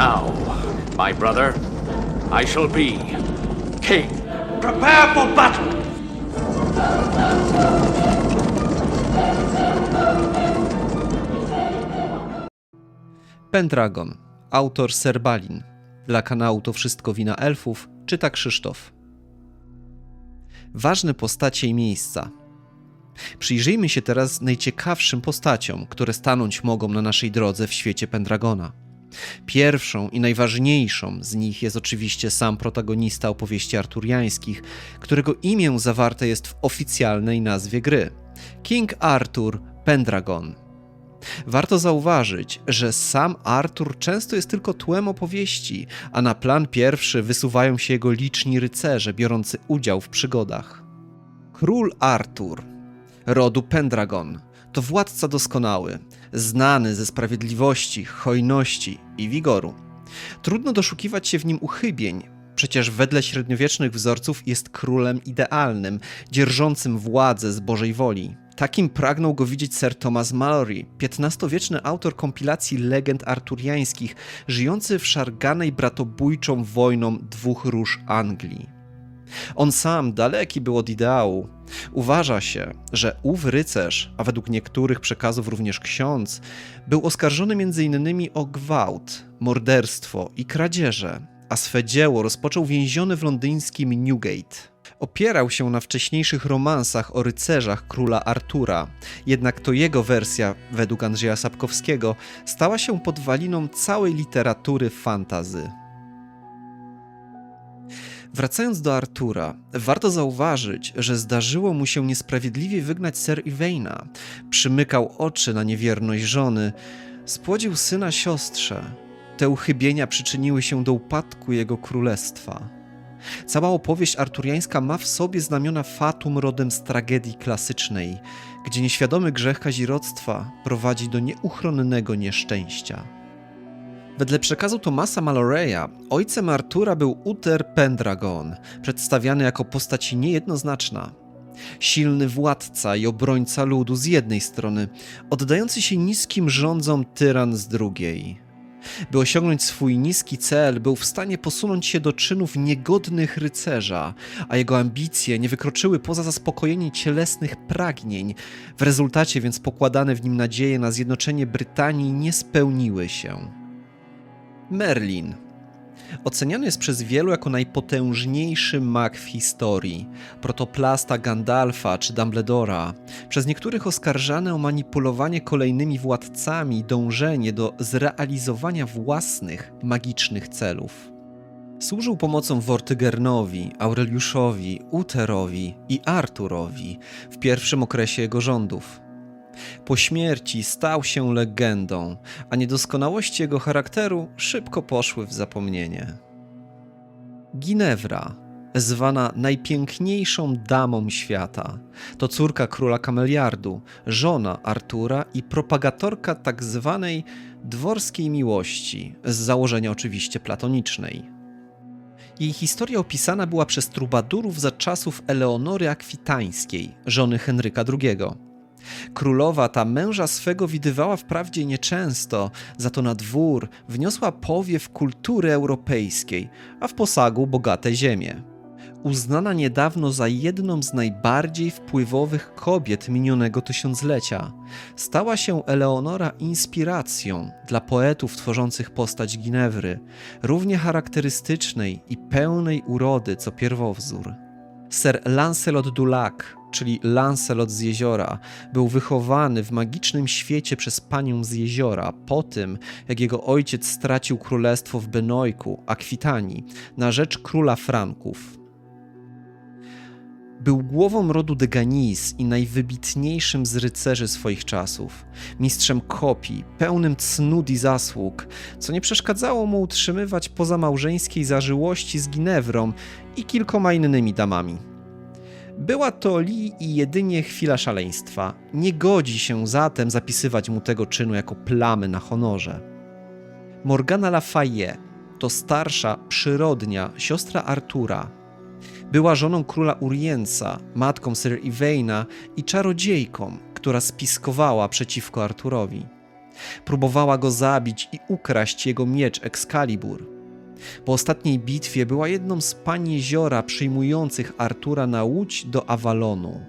Now, my brother, I shall be king. Prepare for battle! Pendragon, autor Serbalin. Dla kanału To Wszystko Wina Elfów czyta Krzysztof. Ważne postacie i miejsca. Przyjrzyjmy się teraz najciekawszym postaciom, które stanąć mogą na naszej drodze w świecie Pendragona. Pierwszą i najważniejszą z nich jest oczywiście sam protagonista opowieści arturiańskich, którego imię zawarte jest w oficjalnej nazwie gry King Arthur Pendragon. Warto zauważyć, że sam Artur często jest tylko tłem opowieści, a na plan pierwszy wysuwają się jego liczni rycerze biorący udział w przygodach. Król Artur, rodu Pendragon, to władca doskonały, znany ze sprawiedliwości, hojności i wigoru. Trudno doszukiwać się w nim uchybień, przecież wedle średniowiecznych wzorców jest królem idealnym, dzierżącym władzę z Bożej woli. Takim pragnął go widzieć Sir Thomas Malory, XV-wieczny autor kompilacji legend arturiańskich, żyjący w szarganej bratobójczą wojną dwóch róż Anglii. On sam daleki był od ideału. Uważa się, że ów rycerz, a według niektórych przekazów również ksiądz, był oskarżony m.in. o gwałt, morderstwo i kradzieże, a swe dzieło rozpoczął więziony w londyńskim Newgate. Opierał się na wcześniejszych romansach o rycerzach króla Artura, jednak to jego wersja, według Andrzeja Sapkowskiego, stała się podwaliną całej literatury fantazy. Wracając do Artura, warto zauważyć, że zdarzyło mu się niesprawiedliwie wygnać Sir Iwaina. Przymykał oczy na niewierność żony, spłodził syna siostrze. Te uchybienia przyczyniły się do upadku jego królestwa. Cała opowieść arturiańska ma w sobie znamiona fatum rodem z tragedii klasycznej, gdzie nieświadomy grzech kazirodztwa prowadzi do nieuchronnego nieszczęścia. Wedle przekazu Tomasa Maloreya, ojcem Artura był Uther Pendragon, przedstawiany jako postać niejednoznaczna. Silny władca i obrońca ludu z jednej strony, oddający się niskim rządzom tyran z drugiej. By osiągnąć swój niski cel, był w stanie posunąć się do czynów niegodnych rycerza, a jego ambicje nie wykroczyły poza zaspokojenie cielesnych pragnień. W rezultacie więc pokładane w nim nadzieje na zjednoczenie Brytanii nie spełniły się. Merlin. Oceniany jest przez wielu jako najpotężniejszy mag w historii, protoplasta Gandalfa czy Dumbledora, przez niektórych oskarżany o manipulowanie kolejnymi władcami i dążenie do zrealizowania własnych magicznych celów. Służył pomocą Vortygernowi, Aureliuszowi, Uterowi i Arturowi w pierwszym okresie jego rządów. Po śmierci stał się legendą, a niedoskonałości jego charakteru szybko poszły w zapomnienie. Ginevra, zwana najpiękniejszą damą świata, to córka króla Kameliardu, żona Artura i propagatorka tak zwanej dworskiej miłości, z założenia oczywiście platonicznej. Jej historia opisana była przez trubadurów za czasów Eleonory Akwitańskiej, żony Henryka II. Królowa ta męża swego widywała wprawdzie nieczęsto, za to na dwór wniosła powiew kultury europejskiej, a w posagu bogate ziemie. Uznana niedawno za jedną z najbardziej wpływowych kobiet minionego tysiąclecia, stała się Eleonora inspiracją dla poetów tworzących postać Ginewry, równie charakterystycznej i pełnej urody co pierwowzór. Sir Lancelot du Lac, czyli Lancelot z jeziora, był wychowany w magicznym świecie przez panią z jeziora po tym, jak jego ojciec stracił królestwo w Benojku, Akwitanii, na rzecz króla Franków. Był głową rodu Deganis i najwybitniejszym z rycerzy swoich czasów, mistrzem kopii, pełnym cnót i zasług, co nie przeszkadzało mu utrzymywać pozamałżeńskiej zażyłości z Ginewrą i kilkoma innymi damami. Była to Li i jedynie chwila szaleństwa. Nie godzi się zatem zapisywać mu tego czynu jako plamy na honorze. Morgana Lafayette to starsza, przyrodnia siostra Artura. Była żoną króla Uriensa, matką Sir Iwaina i czarodziejką, która spiskowała przeciwko Arturowi. Próbowała go zabić i ukraść jego miecz Excalibur. Po ostatniej bitwie była jedną z pań jeziora przyjmujących Artura na łódź do Avalonu.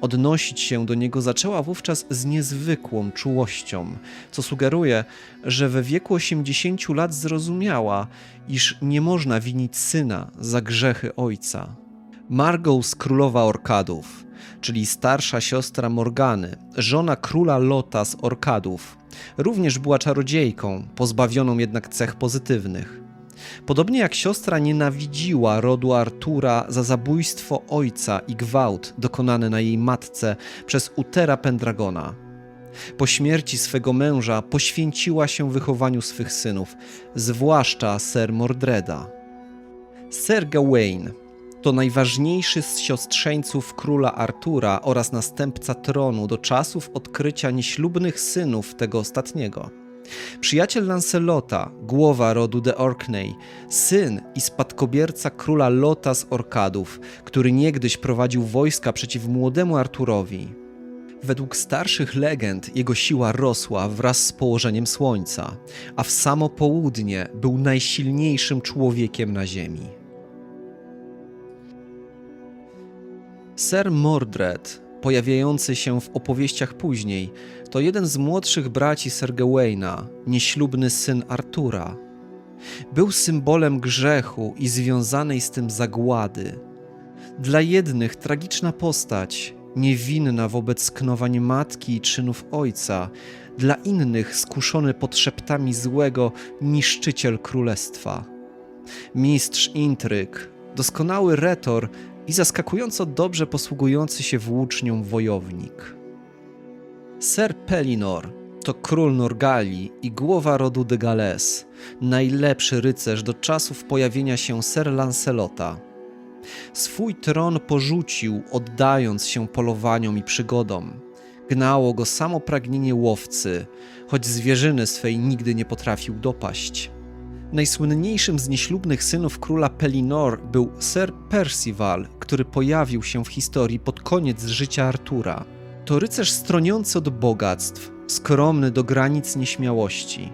Odnosić się do niego zaczęła wówczas z niezwykłą czułością, co sugeruje, że we wieku 80 lat zrozumiała, iż nie można winić syna za grzechy ojca. Margous królowa Orkadów, czyli starsza siostra Morgany, żona króla Lota z Orkadów, również była czarodziejką, pozbawioną jednak cech pozytywnych. Podobnie jak siostra nienawidziła rodu Artura za zabójstwo ojca i gwałt dokonane na jej matce przez Utera Pendragona. Po śmierci swego męża poświęciła się wychowaniu swych synów, zwłaszcza Ser Mordreda. Ser Gawain to najważniejszy z siostrzeńców króla Artura oraz następca tronu do czasów odkrycia nieślubnych synów tego ostatniego. Przyjaciel Lancelota, głowa rodu de Orkney, syn i spadkobierca króla Lota z Orkadów, który niegdyś prowadził wojska przeciw młodemu Arturowi. Według starszych legend jego siła rosła wraz z położeniem słońca, a w samo południe był najsilniejszym człowiekiem na ziemi. Ser Mordred, pojawiający się w opowieściach później, to jeden z młodszych braci Gawaina, nieślubny syn Artura. Był symbolem grzechu i związanej z tym zagłady. Dla jednych tragiczna postać, niewinna wobec knowań matki i czynów ojca, dla innych skuszony pod szeptami złego niszczyciel królestwa. Mistrz intryg, doskonały retor i zaskakująco dobrze posługujący się włócznią wojownik. Ser Pelinor to król Norgali i głowa rodu de Gales, najlepszy rycerz do czasów pojawienia się Ser Lancelota. Swój tron porzucił, oddając się polowaniom i przygodom. Gnało go samo pragnienie łowcy, choć zwierzyny swej nigdy nie potrafił dopaść. Najsłynniejszym z nieślubnych synów króla Pelinor był Sir Percival, który pojawił się w historii pod koniec życia Artura. To rycerz stroniący od bogactw, skromny do granic nieśmiałości.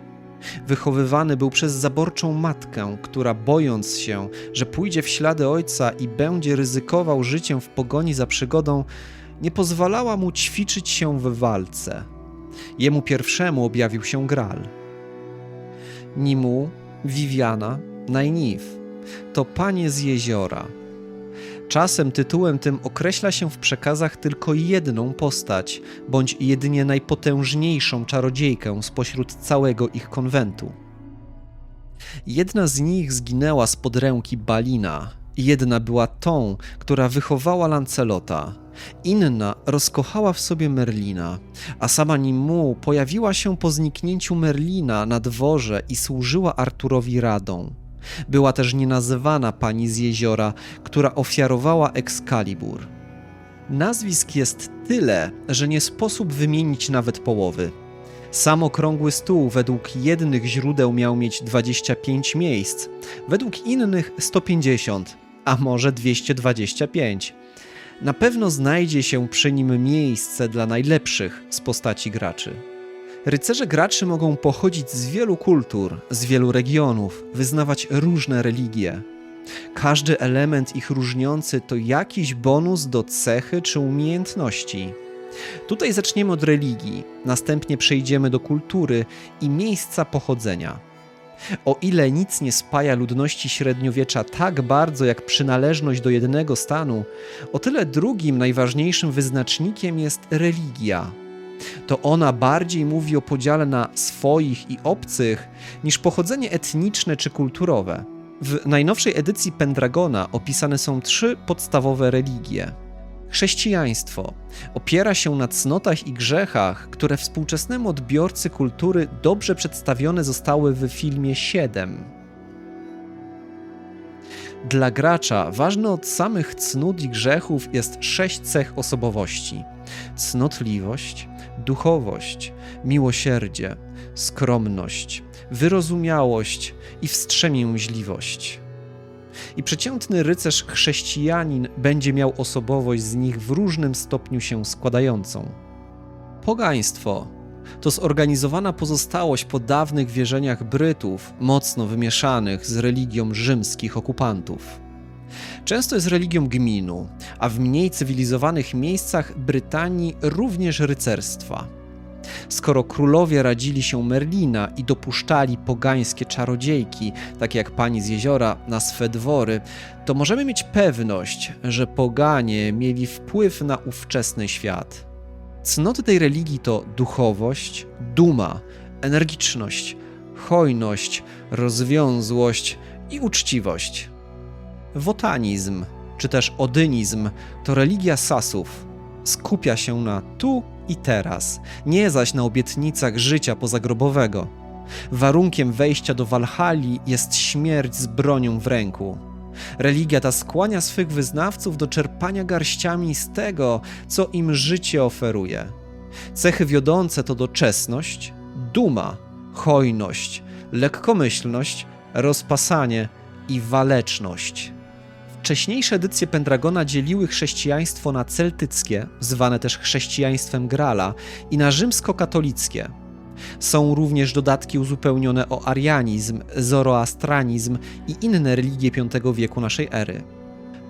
Wychowywany był przez zaborczą matkę, która bojąc się, że pójdzie w ślady ojca i będzie ryzykował życiem w pogoni za przygodą, nie pozwalała mu ćwiczyć się w walce. Jemu pierwszemu objawił się Gral. Nimu, Viviana, Najniw to panie z jeziora. Czasem tytułem tym określa się w przekazach tylko jedną postać, bądź jedynie najpotężniejszą czarodziejkę spośród całego ich konwentu. Jedna z nich zginęła spod ręki Balina, jedna była tą, która wychowała Lancelota, inna rozkochała w sobie Merlina, a sama Nimu pojawiła się po zniknięciu Merlina na dworze i służyła Arturowi radą. Była też nienazywana pani z jeziora, która ofiarowała Excalibur. Nazwisk jest tyle, że nie sposób wymienić nawet połowy. Sam okrągły stół według jednych źródeł miał mieć 25 miejsc, według innych 150, a może 225. Na pewno znajdzie się przy nim miejsce dla najlepszych z postaci graczy. Rycerze graczy mogą pochodzić z wielu kultur, z wielu regionów, wyznawać różne religie. Każdy element ich różniący to jakiś bonus do cechy czy umiejętności. Tutaj zaczniemy od religii, następnie przejdziemy do kultury i miejsca pochodzenia. O ile nic nie spaja ludności średniowiecza tak bardzo jak przynależność do jednego stanu, o tyle drugim najważniejszym wyznacznikiem jest religia. To ona bardziej mówi o podziale na swoich i obcych niż pochodzenie etniczne czy kulturowe. W najnowszej edycji Pendragona opisane są trzy podstawowe religie. Chrześcijaństwo opiera się na cnotach i grzechach, które współczesnemu odbiorcy kultury dobrze przedstawione zostały w filmie 7. Dla gracza ważne od samych cnót i grzechów jest sześć cech osobowości: cnotliwość, duchowość, miłosierdzie, skromność, wyrozumiałość i wstrzemięźliwość. I przeciętny rycerz chrześcijanin będzie miał osobowość z nich w różnym stopniu się składającą. Pogaństwo to zorganizowana pozostałość po dawnych wierzeniach Brytów, mocno wymieszanych z religią rzymskich okupantów. Często jest religią gminu, a w mniej cywilizowanych miejscach Brytanii również rycerstwa. Skoro królowie radzili się Merlina i dopuszczali pogańskie czarodziejki, takie jak pani z jeziora, na swe dwory, to możemy mieć pewność, że poganie mieli wpływ na ówczesny świat. Cnoty tej religii to duchowość, duma, energiczność, hojność, rozwiązłość i uczciwość. Wotanizm, czy też odynizm, to religia Sasów. Skupia się na tu i teraz, nie zaś na obietnicach życia pozagrobowego. Warunkiem wejścia do Walhali jest śmierć z bronią w ręku. Religia ta skłania swych wyznawców do czerpania garściami z tego, co im życie oferuje. Cechy wiodące to doczesność, duma, hojność, lekkomyślność, rozpasanie i waleczność. Wcześniejsze edycje Pendragona dzieliły chrześcijaństwo na celtyckie, zwane też chrześcijaństwem Grala, i na rzymskokatolickie. Są również dodatki uzupełnione o arianizm, zoroastranizm i inne religie V wieku naszej ery.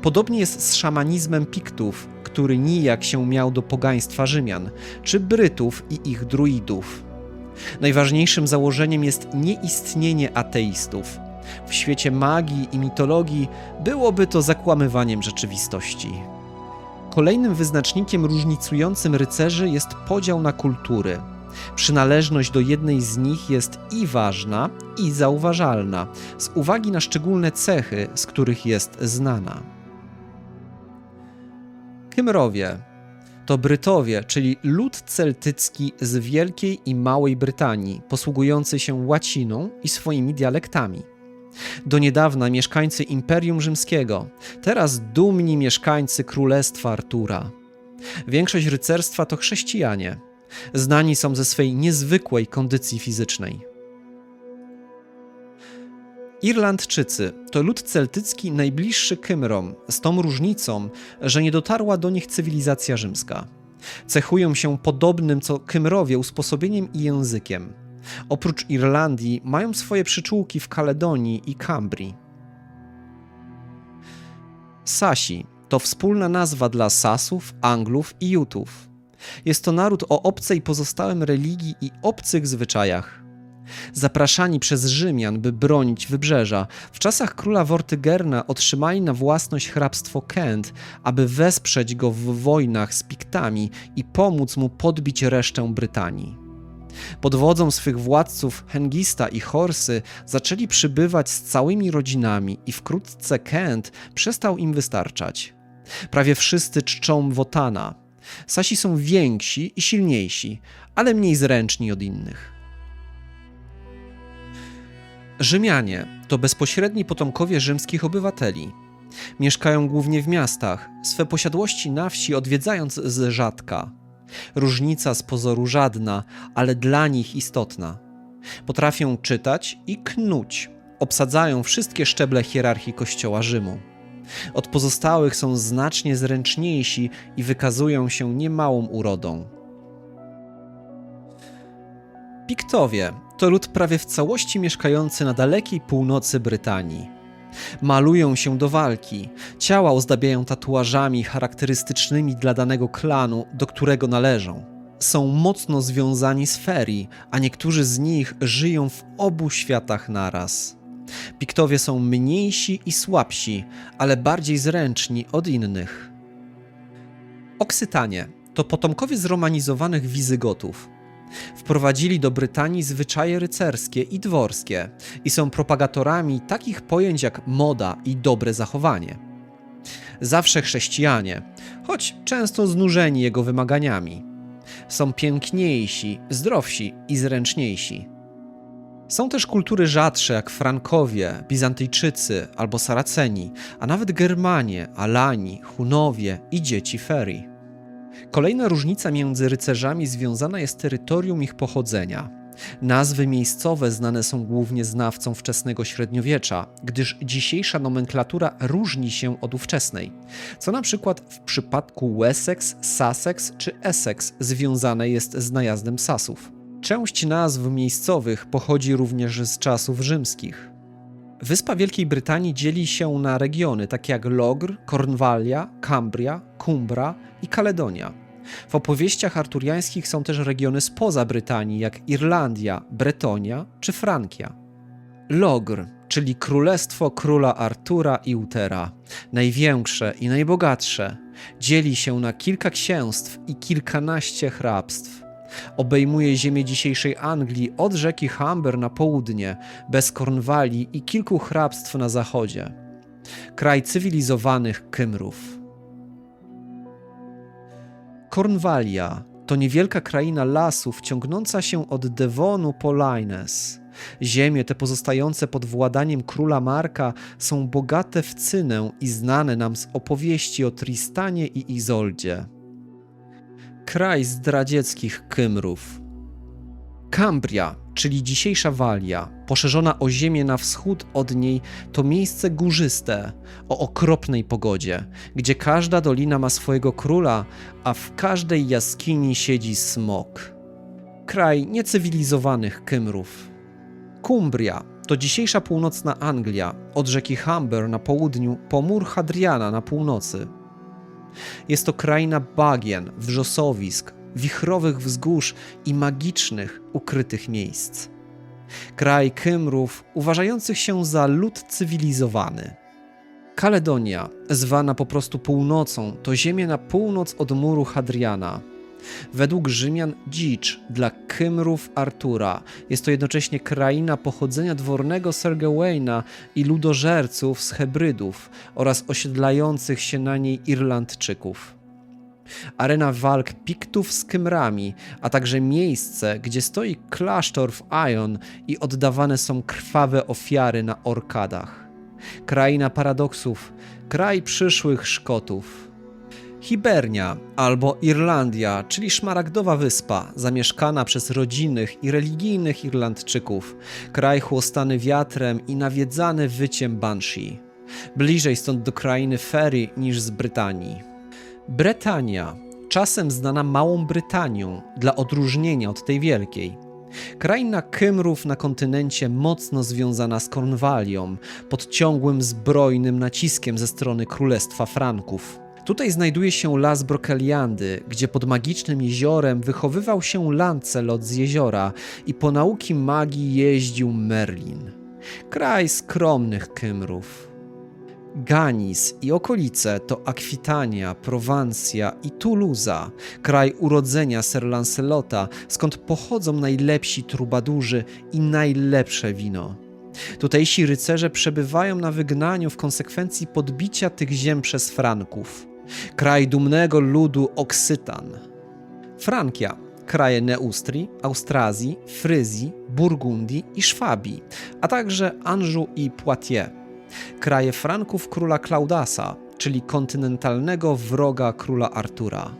Podobnie jest z szamanizmem Piktów, który nijak się miał do pogaństwa Rzymian, czy Brytów i ich druidów. Najważniejszym założeniem jest nieistnienie ateistów. W świecie magii i mitologii byłoby to zakłamywaniem rzeczywistości. Kolejnym wyznacznikiem różnicującym rycerzy jest podział na kultury. Przynależność do jednej z nich jest i ważna, i zauważalna, z uwagi na szczególne cechy, z których jest znana. Kymrowie to Brytowie, czyli lud celtycki z Wielkiej i Małej Brytanii, posługujący się łaciną i swoimi dialektami. Do niedawna mieszkańcy Imperium Rzymskiego, teraz dumni mieszkańcy Królestwa Artura. Większość rycerstwa to chrześcijanie. Znani są ze swej niezwykłej kondycji fizycznej. Irlandczycy to lud celtycki najbliższy Kymrom, z tą różnicą, że nie dotarła do nich cywilizacja rzymska. Cechują się podobnym co Kymrowie usposobieniem i językiem. Oprócz Irlandii mają swoje przyczółki w Kaledonii i Kambrii. Sasi to wspólna nazwa dla Sasów, Anglów i Jutów. Jest to naród o obcej pozostałym religii i obcych zwyczajach. Zapraszani przez Rzymian, by bronić wybrzeża, w czasach króla Wortygerna otrzymali na własność hrabstwo Kent, aby wesprzeć go w wojnach z Piktami i pomóc mu podbić resztę Brytanii. Pod wodzą swych władców Hengista i Horsy zaczęli przybywać z całymi rodzinami i wkrótce Kent przestał im wystarczać. Prawie wszyscy czczą Wotana. Sasi są więksi i silniejsi, ale mniej zręczni od innych. Rzymianie to bezpośredni potomkowie rzymskich obywateli. Mieszkają głównie w miastach, swe posiadłości na wsi odwiedzając z rzadka. Różnica z pozoru żadna, ale dla nich istotna. Potrafią czytać i knuć. Obsadzają wszystkie szczeble hierarchii kościoła Rzymu. Od pozostałych są znacznie zręczniejsi i wykazują się niemałą urodą. Piktowie to lud prawie w całości mieszkający na dalekiej północy Brytanii. Malują się do walki, ciała ozdabiają tatuażami charakterystycznymi dla danego klanu, do którego należą. Są mocno związani z ferii, a niektórzy z nich żyją w obu światach naraz. Piktowie są mniejsi i słabsi, ale bardziej zręczni od innych. Oksytanie to potomkowie zromanizowanych Wizygotów. Wprowadzili do Brytanii zwyczaje rycerskie i dworskie i są propagatorami takich pojęć jak moda i dobre zachowanie. Zawsze chrześcijanie, choć często znużeni jego wymaganiami. Są piękniejsi, zdrowsi i zręczniejsi. Są też kultury rzadsze jak Frankowie, Bizantyjczycy albo Saraceni, a nawet Germanie, Alani, Hunowie i dzieci Ferii. Kolejna różnica między rycerzami związana jest terytorium ich pochodzenia. Nazwy miejscowe znane są głównie znawcom wczesnego średniowiecza, gdyż dzisiejsza nomenklatura różni się od ówczesnej, co na przykład w przypadku Wessex, Sussex czy Essex związane jest z najazdem Sasów. Część nazw miejscowych pochodzi również z czasów rzymskich. Wyspa Wielkiej Brytanii dzieli się na regiony takie jak Logr, Kornwalia, Cambria, Cumbra i Kaledonia. W opowieściach arturiańskich są też regiony spoza Brytanii, jak Irlandia, Bretonia czy Frankia. Logr, czyli Królestwo Króla Artura i Utera, największe i najbogatsze, dzieli się na kilka księstw i kilkanaście hrabstw. Obejmuje ziemię dzisiejszej Anglii od rzeki Humber na południe, bez Kornwalii i kilku hrabstw na zachodzie. Kraj cywilizowanych Kymrów. Kornwalia to niewielka kraina lasów ciągnąca się od Devonu po Lines. Ziemie te pozostające pod władaniem króla Marka są bogate w cynę i znane nam z opowieści o Tristanie i Izoldzie. Kraj zdradzieckich Kymrów. Kambria, czyli dzisiejsza Walia, poszerzona o ziemię na wschód od niej, to miejsce górzyste, o okropnej pogodzie, gdzie każda dolina ma swojego króla, a w każdej jaskini siedzi smok. Kraj niecywilizowanych Kymrów. Kumbria to dzisiejsza północna Anglia, od rzeki Humber na południu po mur Hadriana na północy. Jest to kraina bagien, wrzosowisk, wichrowych wzgórz i magicznych, ukrytych miejsc. Kraj Kymrów, uważających się za lud cywilizowany. Kaledonia, zwana po prostu północą, to ziemia na północ od muru Hadriana. Według Rzymian dzicz dla Kymrów Artura jest to jednocześnie kraina pochodzenia dwornego Sir Gawaina i ludożerców z Hebrydów oraz osiedlających się na niej Irlandczyków. Arena walk Piktów z Kymrami, a także miejsce, gdzie stoi klasztor w Ion i oddawane są krwawe ofiary na orkadach. Kraina paradoksów, kraj przyszłych Szkotów. Hibernia albo Irlandia, czyli szmaragdowa wyspa, zamieszkana przez rodzinnych i religijnych Irlandczyków, kraj chłostany wiatrem i nawiedzany wyciem banshee. Bliżej stąd do krainy Ferry niż z Brytanii. Bretania, czasem znana Małą Brytanią, dla odróżnienia od tej wielkiej. Kraina Kymrów na kontynencie mocno związana z Kornwalią, pod ciągłym zbrojnym naciskiem ze strony Królestwa Franków. Tutaj znajduje się las Brokeliandy, gdzie pod magicznym jeziorem wychowywał się Lancelot z jeziora i po nauki magii jeździł Merlin. Kraj skromnych Kymrów. Ganis i okolice to Akwitania, Prowansja i Toulousa, kraj urodzenia Sir Lancelota, skąd pochodzą najlepsi trubadurzy i najlepsze wino. Tutejsi rycerze przebywają na wygnaniu w konsekwencji podbicia tych ziem przez Franków. Kraj dumnego ludu Oksytan. Frankia, kraje Neustrii, Austrazji, Fryzji, Burgundii i Szwabii, a także Anżu i Poitiers kraje Franków króla Klaudasa, czyli kontynentalnego wroga króla Artura.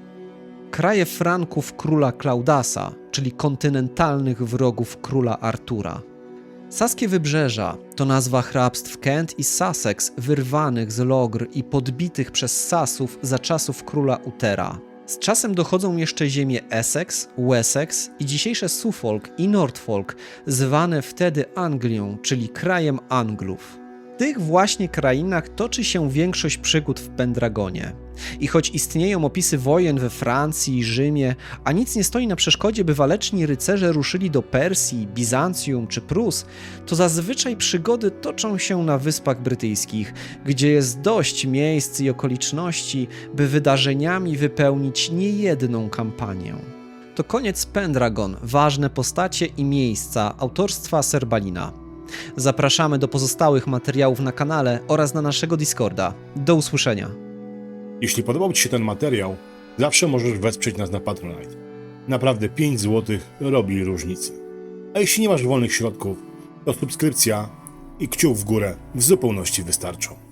Kraje Franków króla Klaudasa, czyli kontynentalnych wrogów króla Artura. Saskie Wybrzeża to nazwa hrabstw Kent i Sussex wyrwanych z Logr i podbitych przez Sasów za czasów króla Utera. Z czasem dochodzą jeszcze ziemie Essex, Wessex i dzisiejsze Suffolk i Norfolk, zwane wtedy Anglią, czyli krajem Anglów. W tych właśnie krainach toczy się większość przygód w Pendragonie. I choć istnieją opisy wojen we Francji i Rzymie, a nic nie stoi na przeszkodzie, by waleczni rycerze ruszyli do Persji, Bizancjum czy Prus, to zazwyczaj przygody toczą się na Wyspach Brytyjskich, gdzie jest dość miejsc i okoliczności, by wydarzeniami wypełnić niejedną kampanię. To koniec Pendragon, ważne postacie i miejsca autorstwa Serbalina. Zapraszamy do pozostałych materiałów na kanale oraz na naszego Discorda. Do usłyszenia. Jeśli podobał Ci się ten materiał, zawsze możesz wesprzeć nas na Patronite. Naprawdę 5 zł robi różnicę. A jeśli nie masz wolnych środków, to subskrypcja i kciuk w górę w zupełności wystarczą.